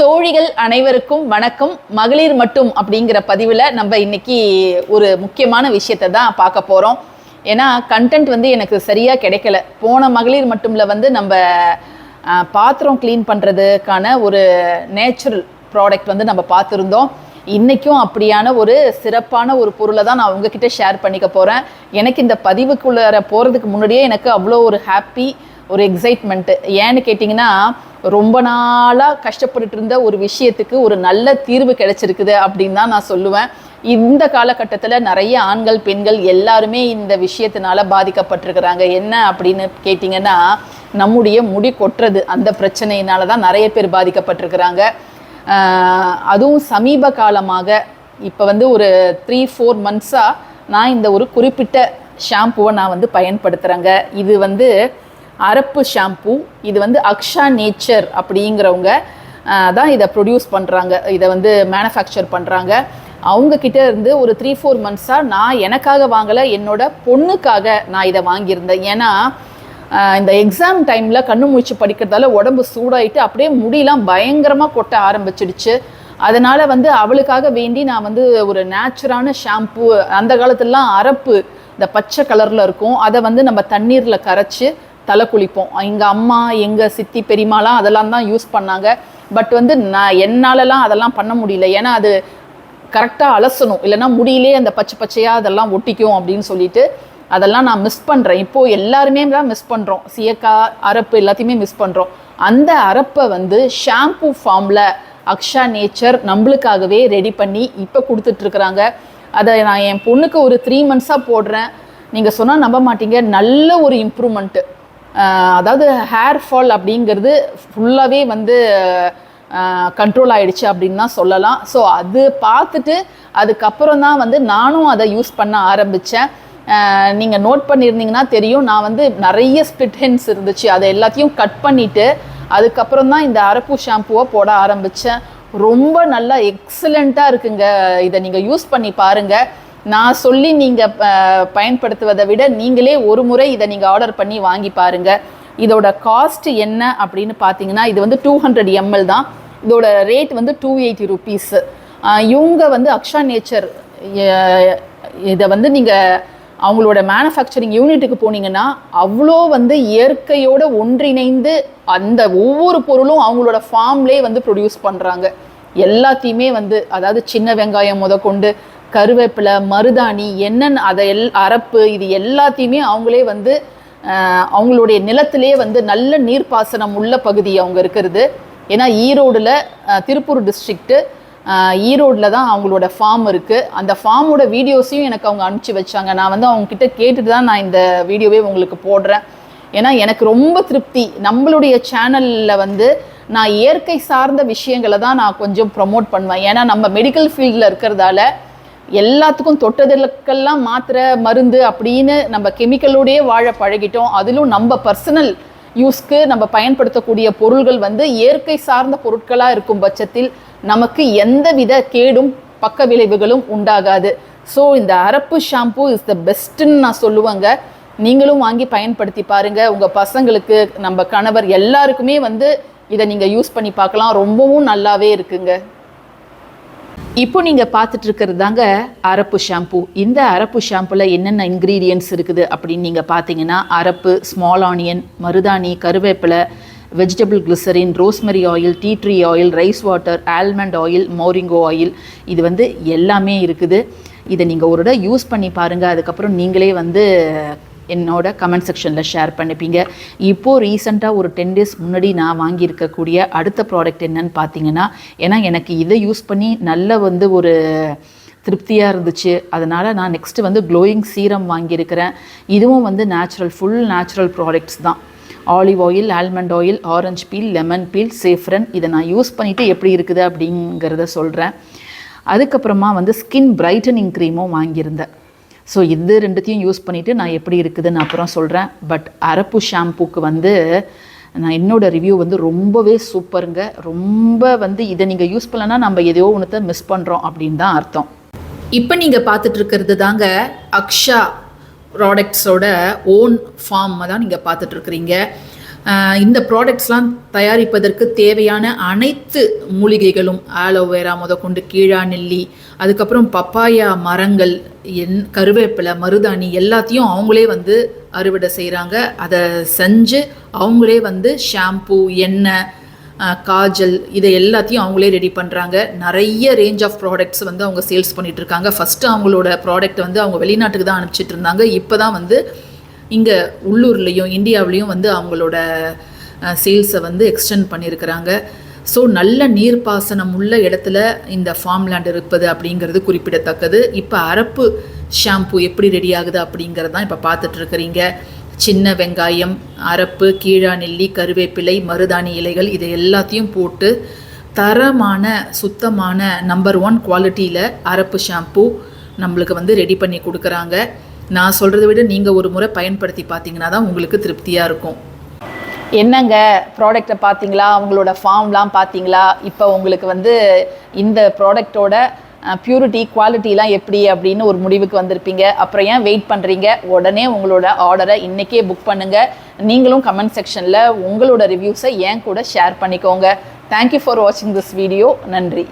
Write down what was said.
தோழிகள் அனைவருக்கும் வணக்கம். மகளிர் மட்டும் அப்படிங்கிற பதிவில் நம்ம இன்னைக்கு ஒரு முக்கியமான விஷயத்தை தான் பார்க்க போகிறோம் ஏன்னா கண்டென்ட் வந்து எனக்கு சரியாக கிடைக்கல. போன மகளிர் மட்டும்ல வந்து நம்ம பாத்திரம் க்ளீன் பண்ணுறதுக்கான ஒரு நேச்சுரல் ப்ராடக்ட் வந்து நம்ம பார்த்துருந்தோம். இன்றைக்கும் அப்படியான ஒரு சிறப்பான ஒரு பொருளை தான் நான் உங்ககிட்ட ஷேர் பண்ணிக்க போகிறேன் எனக்கு இந்த பதிவுக்குள்ளார போகிறதுக்கு முன்னாடியே எனக்கு அவ்வளோ ஒரு ஹாப்பி ஒரு எக்ஸைட்மெண்ட்டு ஏன்னு கேட்டிங்கன்னா ரொம்ப நாளாக கஷ்டப்பட்டுட்டு இருந்த ஒரு விஷயத்துக்கு ஒரு நல்ல தீர்வு கிடைச்சிருக்குது அப்படின்னு தான் நான் சொல்லுவேன். இந்த காலகட்டத்தில் நிறைய ஆண்கள் பெண்கள் எல்லாருமே இந்த விஷயத்தினால பாதிக்கப்பட்டிருக்கிறாங்க. என்ன அப்படின்னு கேட்டிங்கன்னா நம்முடைய முடி கொட்டுறது அந்த பிரச்சனையினால தான் நிறைய பேர் பாதிக்கப்பட்டிருக்கிறாங்க. அதுவும் சமீப காலமாக இப்போ வந்து ஒரு த்ரீ ஃபோர் மந்த்ஸாக நான் இந்த ஒரு குறிப்பிட்ட ஷாம்புவை நான் வந்து பயன்படுத்துகிறேங்க இது வந்து அரப்பு ஷாம்பு இது வந்து அக்ஷா நேச்சர் அப்படிங்கிறவங்க தான் இதை ப்ரொடியூஸ் பண்ணுறாங்க இதை வந்து மேனுஃபேக்சர் பண்ணுறாங்க அவங்க கிட்ட இருந்து ஒரு த்ரீ ஃபோர் மந்த்ஸாக நான் எனக்காக வாங்கலை என்னோட பொண்ணுக்காக நான் இதை வாங்கியிருந்தேன். ஏன்னா இந்த எக்ஸாம் டைமில் கண்ணு முழிச்சு படிக்கிறதால உடம்பு சூடாயிட்டு அப்படியே முடியெலாம் பயங்கரமாக கொட்ட ஆரம்பிச்சிடுச்சு. அதனால் வந்து அவளுக்காக வேண்டி நான் வந்து ஒரு நேச்சுரான ஷாம்பு அந்த காலத்துலலாம் அரப்பு இந்த பச்சை கலரில் இருக்கும். அதை வந்து நம்ம தண்ணீரில் கரைச்சி தலை குளிப்போம். எங்கள் அம்மா எங்கள் சித்தி பெரியம்மாலாம் அதெல்லாம் தான் யூஸ் பண்ணாங்க. பட் வந்து நான் என்னாலலாம் அதெல்லாம் பண்ண முடியல. ஏன்னா அது கரெக்டாக அலசணும். இல்லைன்னா முடியிலே அந்த பச்சை பச்சையாக அதெல்லாம் ஒட்டிக்கும் அப்படின்னு சொல்லிட்டு அதெல்லாம் நான் மிஸ் பண்ணுறேன் இப்போது எல்லாருமே தான் மிஸ் பண்ணுறோம் சீயக்காய் அரப்பு எல்லாத்தையுமே மிஸ் பண்ணுறோம் அந்த அரப்பை வந்து ஷாம்பு ஃபார்மில் அக்ஷா நேச்சர் நம்மளுக்காகவே ரெடி பண்ணி இப்போ கொடுத்துட்ருக்குறாங்க அதை நான் என் பொண்ணுக்கு ஒரு த்ரீ மந்த்ஸாக போடுறேன். நீங்கள் சொன்னால் நம்ப மாட்டீங்க. நல்ல ஒரு இம்ப்ரூவ்மெண்ட்டு அதாவது ஹேர் ஃபால் அப்படிங்கிறது ஃபுல்லாகவே வந்து கண்ட்ரோல் ஆகிடுச்சு அப்படின்னு தான் சொல்லலாம். ஸோ அது பார்த்துட்டு அதுக்கப்புறம் தான் வந்து நானும் அதை யூஸ் பண்ண ஆரம்பித்தேன் நீங்கள் நோட் பண்ணியிருந்தீங்கன்னா தெரியும். நான் வந்து நிறைய ஸ்பிட் ஹென்ஸ் இருந்துச்சு. அதை எல்லாத்தையும் கட் பண்ணிவிட்டு அதுக்கப்புறம் தான் இந்த அரப்பு ஷாம்புவை போட ஆரம்பித்தேன் ரொம்ப நல்லா எக்ஸலண்ட்டாக இருக்குங்க. இதை நீங்கள் யூஸ் பண்ணி பாருங்கள் நான் சொல்லி நீங்கள் பயன்படுத்துவதை விட நீங்களே ஒரு முறை இதை நீங்கள் ஆர்டர் பண்ணி வாங்கி பாருங்கள் இதோட காஸ்ட் என்ன அப்படின்னு பார்த்தீங்கன்னா இது வந்து டூ ஹண்ட்ரட் எம்எல் தான். இதோட ரேட் வந்து டூ எயிட்டி ருபீஸு இவங்க வந்து அக்ஷா நேச்சர் இதை வந்து நீங்கள் அவங்களோட மேனுஃபேக்சரிங் யூனிட்டுக்கு போனீங்கன்னா அவ்வளோ வந்து இயற்கையோட ஒன்றிணைந்து அந்த ஒவ்வொரு பொருளும் அவங்களோட ஃபார்ம்லேயே வந்து ப்ரொடியூஸ் பண்ணுறாங்க எல்லாத்தையுமே வந்து அதாவது சின்ன வெங்காயம் முதற்கொண்டு கருவேப்பிலை மருதாணி என்னென்ன அதை எல் அரப்பு இது எல்லாத்தையுமே அவங்களே வந்து அவங்களுடைய நிலத்திலே வந்து நல்ல நீர்ப்பாசனம் உள்ள பகுதி அவங்க இருக்கிறது. ஏன்னா ஈரோடில் திருப்பூர் டிஸ்ட்ரிக்ட்டு ஈரோடில் தான் அவங்களோட ஃபார்ம் இருக்குது அந்த ஃபார்மோட வீடியோஸையும் எனக்கு அவங்க அனுப்பிச்சி வச்சாங்க. நான் வந்து அவங்கக்கிட்ட கேட்டுட்டு தான் நான் இந்த வீடியோவே உங்களுக்கு போடுறேன். ஏன்னா எனக்கு ரொம்ப திருப்தி. நம்மளுடைய சேனலில் வந்து நான் இயற்கை சார்ந்த விஷயங்களை தான் நான் கொஞ்சம் ப்ரமோட் பண்ணுவேன். ஏன்னா நம்ம மெடிக்கல் ஃபீல்டில் இருக்கிறதால எல்லாத்துக்கும் தொட்டதற்கெல்லாம் மாத்திரை மருந்து அப்படின்னு நம்ம கெமிக்கலோடயே வாழ பழகிட்டோம். அதிலும் நம்ம பர்சனல் யூஸ்க்கு நம்ம பயன்படுத்தக்கூடிய பொருள்கள் வந்து இயற்கை சார்ந்த பொருட்களாக இருக்கும் பட்சத்தில் நமக்கு எந்தவித கேடும் பக்க விளைவுகளும் உண்டாகாது. ஸோ இந்த அரப்பு ஷாம்பு இஸ் த பெஸ்ட்டுன்னு நான் சொல்லுவேங்க. நீங்களும் வாங்கி பயன்படுத்தி பாருங்க. உங்கள் பசங்களுக்கு நம்ம கணவர் எல்லாருக்குமே வந்து இதை நீங்கள் யூஸ் பண்ணி பார்க்கலாம். ரொம்பவும் நல்லாவே இருக்குங்க. இப்போ நீங்கள் பார்த்துட்டு இருக்கிறது தாங்க அரப்பு ஷாம்பு. இந்த அரப்பு ஷாம்புல என்னென்ன இன்க்ரீடியன்ட்ஸ் இருக்குது அப்படின்னு நீங்கள் பார்த்தீங்கன்னா அரப்பு ஸ்மால் ஆனியன் மருதாணி கருவேப்பிலை vegetable glycerin rosemary oil tea tree oil rice water almond oil moringa oil இது வந்து எல்லாமே இருக்குது. இதை நீங்கள் ஒரு தடவை யூஸ் பண்ணி பாருங்கள் அதுக்கப்புறம் நீங்களே வந்து என்னோட கமெண்ட் செக்ஷனில் ஷேர் பண்ணிப்பீங்க. இப்போது ரீசெண்டாக ஒரு டென் டேஸ் முன்னாடி நான் வாங்கியிருக்கக்கூடிய அடுத்த ப்ராடக்ட் என்னன்னு பார்த்தீங்கன்னா ஏன்னா எனக்கு இதை யூஸ் பண்ணி நல்ல வந்து ஒரு திருப்தியாக இருந்துச்சு. அதனால் நான் நெக்ஸ்ட்டு வந்து க்ளோயிங் சீரம் வாங்கியிருக்கிறேன். இதுவும் வந்து நேச்சுரல் ஃபுல் நேச்சுரல் ப்ராடக்ட்ஸ் தான். Olive oil almond oil orange peel lemon peel saffron இதை நான் யூஸ் பண்ணிவிட்டு எப்படி இருக்குது அப்படிங்கிறத சொல்கிறேன் அதுக்கப்புறமா வந்து ஸ்கின் பிரைட்டனிங் க்ரீமும் வாங்கியிருந்தேன். ஸோ இது ரெண்டுத்தையும் யூஸ் பண்ணிவிட்டு நான் எப்படி இருக்குதுன்னு அப்புறம் சொல்கிறேன் பட் அரப்பு ஷாம்புக்கு வந்து நான் என்னோடய ரிவ்யூ வந்து ரொம்பவே சூப்பருங்க ரொம்ப வந்து இதை நீங்கள் யூஸ் பண்ணலன்னா நம்ம எதையோ ஒன்றத்தை மிஸ் பண்ணுறோம் அப்படின்னு தான் அர்த்தம். இப்போ நீங்கள் பார்த்துட்டு இருக்கிறது தாங்க அக்ஷா ப்ராடக்ட்ஸோட ஓன் ஃபார்ம் தான் நீங்கள் பார்த்துட்ருக்குறீங்க இந்த ப்ராடக்ட்ஸ்லாம் தயாரிப்பதற்கு தேவையான அனைத்து மூலிகைகளும் ஆலோவேரா முதற்கொண்டு கீழாநெல்லி அதுக்கப்புறம் பப்பாயா மரங்கள் என் கருவேப்பிலை மருதாணி எல்லாத்தையும் அவங்களே வந்து அறுவடை செய்கிறாங்க அதை செஞ்சு அவங்களே வந்து ஷாம்பு எண்ணெய் காஜல் இதை எல்லாத்தையும் அவங்களே ரெடி பண்ணுறாங்க நிறைய ரேஞ்ச் ஆஃப் ப்ராடக்ட்ஸ் வந்து அவங்க சேல்ஸ் பண்ணிகிட்ருக்காங்க இருக்காங்க. ஃபஸ்ட்டு அவங்களோட ப்ராடக்ட் வந்து அவங்க வெளிநாட்டுக்கு தான் அனுப்பிச்சிட்டு இருந்தாங்க. இப்போ தான் வந்து இங்கே உள்ளூர்லேயும் இந்தியாவிலையும் வந்து அவங்களோட சேல்ஸை வந்து எக்ஸ்டெண்ட் பண்ணியிருக்கிறாங்க ஸோ நல்ல நீர்ப்பாசனம் உள்ள இடத்துல இந்த ஃபார்ம் லேண்ட் இருப்பது அப்படிங்கிறது குறிப்பிடத்தக்கது. இப்போ அரப்பு ஷாம்பு எப்படி ரெடி ஆகுது அப்படிங்கிறது தான் இப்போ பார்த்துட்ருக்குறீங்க சின்ன வெங்காயம் அரப்பு கீழாநெல்லி கருவேப்பிலை மருதாணி இலைகள் இதை எல்லாத்தையும் போட்டு தரமான சுத்தமான நம்பர் ஒன் குவாலிட்டியில் அரப்பு ஷாம்பு நம்மளுக்கு வந்து ரெடி பண்ணி கொடுக்குறாங்க. நான் சொல்கிறத விட நீங்கள் ஒரு முறை பயன்படுத்தி பார்த்தீங்கன்னா தான் உங்களுக்கு திருப்தியாக இருக்கும். என்னங்க? ப்ராடக்டை பார்த்தீங்களா? அவங்களோட ஃபார்ம்லாம் பார்த்தீங்களா? இப்போ உங்களுக்கு வந்து இந்த ப்ராடக்டோட பியூரிட்டி குவாலிட்டிலாம் எப்படி அப்படின்னு ஒரு முடிவுக்கு வந்திருப்பீங்க. அப்புறம் ஏன் வெயிட் பண்ணுறீங்க உடனே உங்களோட ஆர்டரை இன்றைக்கே புக் பண்ணுங்கள் நீங்களும் கமெண்ட் செக்ஷனில் உங்களோட ரிவ்யூஸை ஏன் கூட ஷேர் பண்ணிக்கோங்க. தேங்க்யூ ஃபார் வாட்சிங் திஸ் வீடியோ நன்றி.